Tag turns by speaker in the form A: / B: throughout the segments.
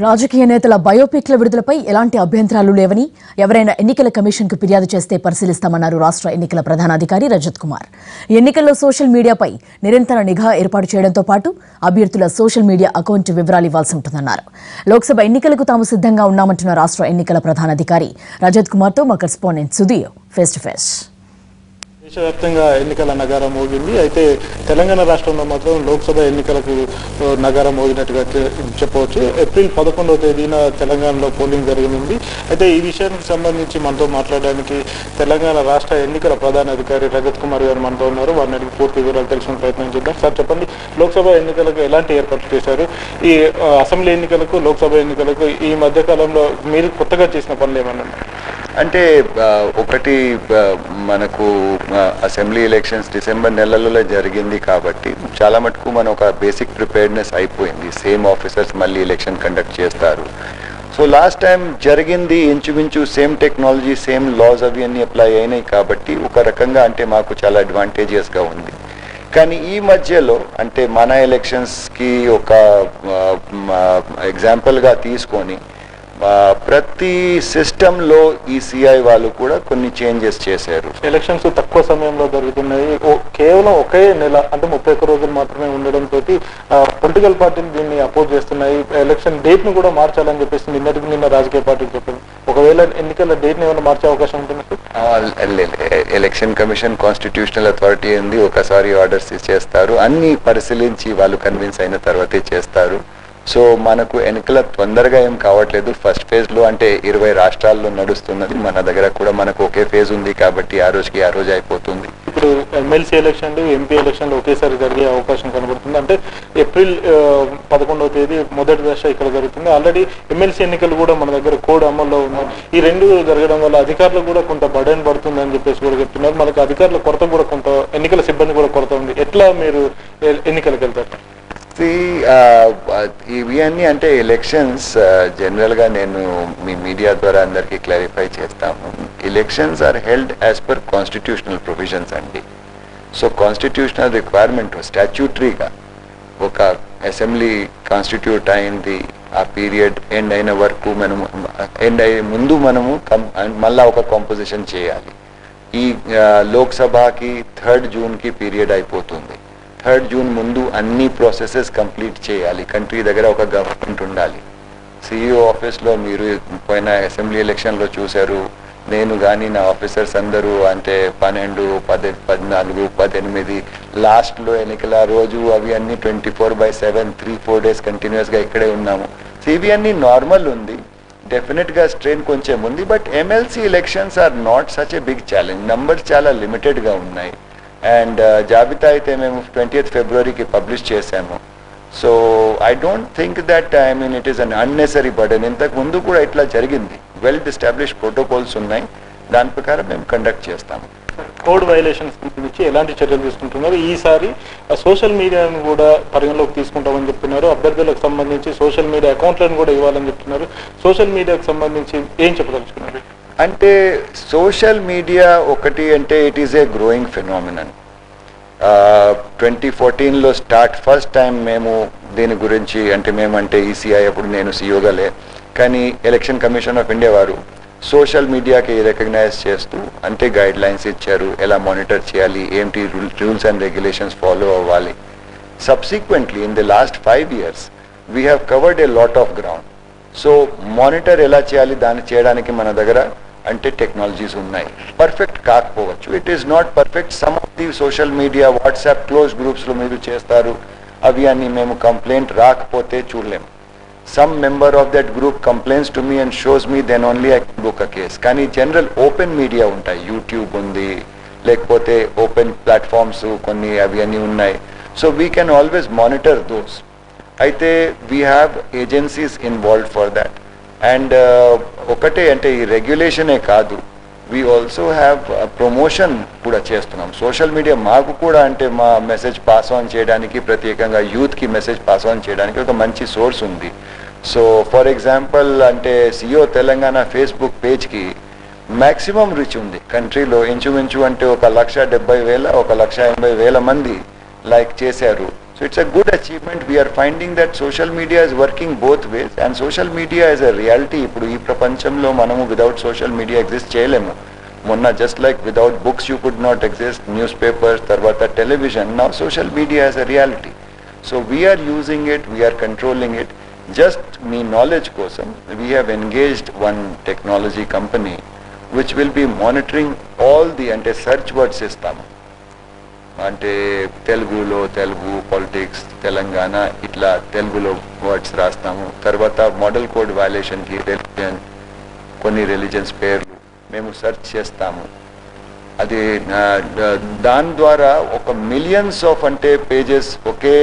A: రాజకీయ నేతల బయోపిక్ల విడుదలపై ఎలాంటి అభ్యంతరాలు లేవని ఎవరైనా ఎన్నికల కమిషన్కు ఫిర్యాదు చేస్తే పరిశీలిస్తామన్నారు రాష్ట్ర ఎన్నికల ప్రధానాధికారి రజత్ కుమార్. ఎన్నికల్లో సోషల్ మీడియాపై నిరంతర నిఘా ఏర్పాటు చేయడంతో పాటు అభ్యర్థుల సోషల్ మీడియా అకౌంట్ వివరాలు ఇవ్వాల్సి ఉంటుందన్నారు. లోక్సభ ఎన్నికలకు తాము సిద్ధంగా ఉన్నామంటున్న రాష్ట్ర ఎన్నికల ప్రధానాధికారి రజత్ కుమార్తో మా correspondent Sudheer face to face.
B: దేశవ్యాప్తంగా ఎన్నికల నగారం మోగింది. అయితే తెలంగాణ రాష్ట్రంలో మాత్రం లోక్సభ ఎన్నికలకు నగరం నగారం మోగినట్టుగా చె- చెప్పవచ్చు. ఏప్రిల్ పదకొండవ తేదీన తెలంగాణలో పోలింగ్ జరగనుంది. అయితే ఈ విషయానికి సంబంధించి మనతో మాట్లాడడానికి తెలంగాణ రాష్ట్ర ఎన్నికల ప్రధాన అధికారి రజత్ కుమార్ గారు మనతో ఉన్నారు. వారిని అడిగి పూర్తి వివరాలు తెలుసుకునే ప్రయత్నం చేద్దాం. సార్ చెప్పండి లోక్సభ ఎన్నికలకు ఎలాంటి ఏర్పాట్లు చేశారు? ఈ అసెంబ్లీ ఎన్నికలకు లోక్సభ ఎన్నికలకు ఈ మధ్యకాలంలో మీరు కొత్తగా చేసిన పనులు ఏమన్నా
C: అంటే ఒకటి మనకు అసెంబ్లీ ఎలక్షన్స్ డిసెంబర్ నెలలో జరిగింది కాబట్టి చాలా మటుకు మన ఒక బేసిక్ ప్రిపేర్డ్నెస్ అయిపోయింది. సేమ్ ఆఫీసర్స్ మళ్ళీ ఎలక్షన్ కండక్ట్ చేస్తారు. సో లాస్ట్ టైం జరిగింది ఇంచుమించు సేమ్ టెక్నాలజీ సేమ్ లాస్ అవి అన్ని అప్లై అయినాయి కాబట్టి ఒక రకంగా అంటే మాకు చాలా అడ్వాంటేజియస్గా ఉంది. కానీ ఈ మధ్యలో అంటే మన ఎలక్షన్స్కి ఒక ఎగ్జాంపుల్గా తీసుకొని ప్రతి సిస్టంలో ఈ సిఐ వాళ్ళు కూడా కొన్ని చేంజెస్ చేశారు.
B: ఎలక్షన్స్ తక్కువ సమయంలో జరుగుతున్నాయి. కేవలం ఒకే నెల అంటే ముప్పై ఒక్క రోజులు మాత్రమే ఉండడంతో పొలిటికల్ పార్టీలు దీన్ని అపోజ్ చేస్తున్నాయి. ఎలక్షన్ డేట్ను కూడా మార్చాలని చెప్పేసి నిన్నటికి నిన్న రాజకీయ పార్టీలు చెప్పింది ఒకవేళ ఎన్నికల డేట్ని ఏమైనా మార్చే అవకాశం ఉంటుంది
C: ఎలక్షన్ కమిషన్ కాన్స్టిట్యూషనల్ అథారిటీ ఉంది. ఒకసారి ఆర్డర్స్ ఇచ్చేస్తారు అన్ని పరిశీలించి వాళ్ళు కన్విన్స్ అయిన తర్వాతే చేస్తారు. సో మనకు ఎన్నికల తొందరగా ఏం కావట్లేదు. ఫస్ట్ ఫేజ్లో అంటే ఇరవై రాష్ట్రాల్లో నడుస్తున్నది. మన దగ్గర కూడా మనకు ఒకే ఫేజ్ ఉంది కాబట్టి ఆ రోజుకి ఆ రోజు అయిపోతుంది.
B: ఇప్పుడు ఎమ్మెల్సీ ఎలక్షన్లు ఎంపీ ఎలక్షన్లు ఒకేసారి జరిగే అవకాశం కనబడుతుంది. అంటే ఏప్రిల్ పదకొండవ తేదీ మొదటి దశ ఇక్కడ జరుగుతుంది. ఆల్రెడీ ఎమ్మెల్సీ ఎన్నికలు కూడా మన దగ్గర కోడ్ అమల్లో ఉన్నాయి. ఈ రెండు జరగడం వల్ల అధికారులకు కూడా కొంత బర్డెన్ పడుతుంది అని చెప్పేసి కూడా చెప్తున్నారు. మనకు అధికారుల కొరత కూడా కొంత ఎన్నికల సిబ్బంది కూడా కొరత ఉంది. ఎట్లా మీరు ఎన్నికల ఎన్నికలకు వెళ్తారు
C: See, ఆ, ఆ, ఇవన్నీ అంటే ఎలక్షన్స్ జనరల్గా uh, నేను మీ మీడియా ద్వారా అందరికీ క్లారిఫై చేస్తాము. Elections are held as per constitutional provisions అండి. సో కాన్స్టిట్యూషనల్ రిక్వైర్మెంట్ స్టాచ్యూటరీగా ఒక అసెంబ్లీ కాన్స్టిట్యూట్ అయింది. ఆ పీరియడ్ ఎండ్ అయిన వరకు మనము ఎండ్ అయ్యే ముందు మనము మళ్ళా ఒక కాంపోజిషన్ చేయాలి. ఈ uh, లోక్సభకి థర్డ్ జూన్కి పీరియడ్ అయిపోతుంది. థర్డ్ జూన్ ముందు అన్ని ప్రాసెసెస్ కంప్లీట్ చేయాలి. కంట్రీ దగ్గర ఒక గవర్నమెంట్ ఉండాలి. సిఇఓ ఆఫీస్లో మీరు పోయిన అసెంబ్లీ ఎలక్షన్లో చూశారు. నేను కానీ నా ఆఫీసర్స్ అందరూ అంటే పన్నెండు పది పద్నాలుగు పద్దెనిమిది లాస్ట్లో ఎన్నికల రోజు అవి అన్ని twenty four by seven three four days కంటిన్యూస్గా ఇక్కడే ఉన్నాము. సిబిఎన్ని నార్మల్ ఉంది. డెఫినెట్గా స్ట్రెయిన్ కొంచెం ఉంది. But MLC elections are not such a big challenge. Numbers చాలా లిమిటెడ్గా ఉన్నాయి. అండ్ uh, జాబితా అయితే మేము ట్వంటీ ఫిబ్రవరికి పబ్లిష్ చేశాము. So I don't think that I mean it is an unnecessary burden ఇంతకు ముందు కూడా ఇట్లా జరిగింది. వెల్ ఎస్టాబ్లిష్ ప్రోటోకాల్స్ ఉన్నాయి. దాని ప్రకారం మేము కండక్ట్ చేస్తాము.
B: కోడ్ వైలేషన్స్ గురించి ఎలాంటి చర్యలు తీసుకుంటున్నారు? ఈసారి సోషల్ మీడియాను కూడా పరిగణలోకి తీసుకుంటామని చెప్తున్నారు అభ్యర్థులకు సంబంధించి సోషల్ మీడియా అకౌంట్లను కూడా ఇవ్వాలని చెప్తున్నారు సోషల్ మీడియాకు సంబంధించి ఏం చెప్పదలుచుకున్నారు?
C: అంటే సోషల్ మీడియా ఒకటి అంటే it is a growing phenomenon twenty ఫోర్టీన్లో స్టార్ట్ ఫస్ట్ టైం మేము దీని గురించి అంటే మేమంటే ఈసీఐ అప్పుడు నేను సీఈఓగా లే కానీ ఎలక్షన్ కమిషన్ ఆఫ్ ఇండియా వారు సోషల్ మీడియాకి రికగ్నైజ్ చేస్తూ అంటే గైడ్ లైన్స్ ఇచ్చారు ఎలా మానిటర్ చేయాలి ఏంటి రూల్స్ అండ్ రెగ్యులేషన్స్ ఫాలో అవ్వాలి. Subsequently in the last five years we have covered a lot of ground so monitor ఎలా చేయాలి దాన్ని చేయడానికి మన దగ్గర అంటే టెక్నాలజీస్ ఉన్నాయి. పర్ఫెక్ట్ కాకపోవచ్చు. It is not perfect some of the social media WhatsApp close గ్రూప్స్లో మీరు చేస్తారు. అవి అని మేము కంప్లైంట్ రాకపోతే చూడలేము. Some member of that group complaints to me and shows me then only I book a case కానీ జనరల్ ఓపెన్ మీడియా ఉంటాయి. యూట్యూబ్ ఉంది. లేకపోతే ఓపెన్ ప్లాట్ఫామ్స్ కొన్ని అవి అన్నీ ఉన్నాయి. So we can always monitor those అయితే we have agencies involve for that and ఒకటే అంటే ఈ రెగ్యులేషనే కాదు. వీ ఆల్సో హ్యావ్ ప్రమోషన్ కూడా చేస్తున్నాం. సోషల్ మీడియా మాకు కూడా అంటే మా మెసేజ్ పాస్ ఆన్ చేయడానికి ప్రత్యేకంగా యూత్కి మెసేజ్ పాస్ ఆన్ చేయడానికి ఒక మంచి సోర్స్ ఉంది. సో ఫర్ ఎగ్జాంపుల్ అంటే సియో తెలంగాణ ఫేస్బుక్ పేజ్కి మ్యాక్సిమం రీచ్ ఉంది. కంట్రీలో ఇంచుమించు అంటే ఒక లక్ష డెబ్బై వేల ఒక లక్ష ఎనభై వేల మంది లైక్ చేశారు. So it's a good achievement. We are finding that social media is working both ways and social media is a reality. ఇప్పుడు ఈ ప్రపంచంలో మనము వితౌట్ సోషల్ మీడియా ఎగ్జిస్ట్ చేయలేము మొన్న just like without books you could not exist newspapers తర్వాత television నా social media as a reality so we are using it we are controlling it just me knowledge కోసం we have engaged one technology company which will be monitoring all the అంటే search words ఇస్తాము అంటే తెలుగులో Telugu politics Telangana ఇట్లా తెలుగులో words రాస్తాము. తర్వాత model code వైలేషన్కి రిలీజన్ కొన్ని రిలీజన్స్ పేర్లు మేము సెర్చ్ చేస్తాము. అది దాని ద్వారా ఒక మిలియన్స్ ఆఫ్ అంటే పేజెస్ ఒకే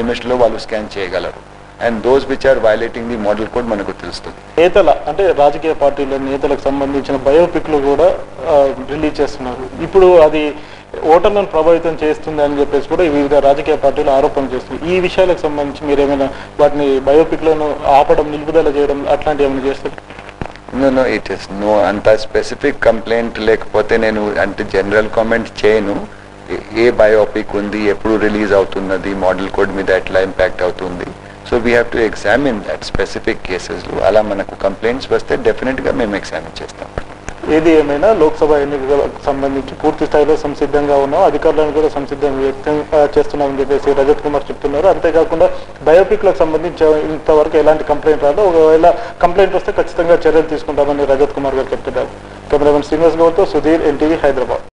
C: నిమిషంలో వాళ్ళు స్కాన్ చేయగలరు. And those which are violating the model code మనకు తెలుస్తుంది.
B: నేతల అంటే రాజకీయ పార్టీల నేతలకు సంబంధించిన బయోపిక్లు కూడా రిలీజ్ చేస్తున్నారు. ఇప్పుడు అది ఓటర్లను ప్రభావితం చేస్తుంది అని చెప్పేసి కూడా వివిధ రాజకీయ పార్టీలు ఆరోపణలు చేస్తుంది ఈ విషయాలకు సంబంధించి మీరు ఏమైనా వాటిని బయోపిక్లను ఆపడం నిలుపుదల చేయడం అట్లాంటివి ఏమైనా చేస్తారు?
C: No no it is no అంత స్పెసిఫిక్ కంప్లైంట్ లేకపోతే నేను అంటే జనరల్ కామెంట్ చేయను. ఏ- ఏ బయోపిక్ ఉంది ఎప్పుడు రిలీజ్ అవుతున్నది మోడల్ కోడ్ మీద ఎట్లా ఇంపాక్ట్ అవుతుంది. So we have to examine that specific కేసెస్లో అలా మనకు కంప్లైంట్స్ వస్తే డెఫినెట్గా మేము ఎగ్జామిన్ చేస్తాం.
B: ఏది ఏమైనా లోక్సభ ఎన్నికలకు సంబంధించి పూర్తి స్థాయిలో సంసిద్ధంగా ఉన్నాం అధికారులను కూడా సంసిద్ధం వ్యక్తం చేస్తున్నామని చెప్పేసి రజత్ కుమార్ చెప్తున్నారు. అంతేకాకుండా బయోపిక్లకు సంబంధించి ఇంతవరకు ఎలాంటి కంప్లైంట్ రాదు. ఒకవేళ కంప్లైంట్ వస్తే ఖచ్చితంగా చర్యలు తీసుకుంటామని రజత్ కుమార్ గారు చెప్తున్నారు. కెమెరామెన్ శ్రీనివాస్ గౌడ్తో సుధీర్ ఎన్టీవీ హైదరాబాద్.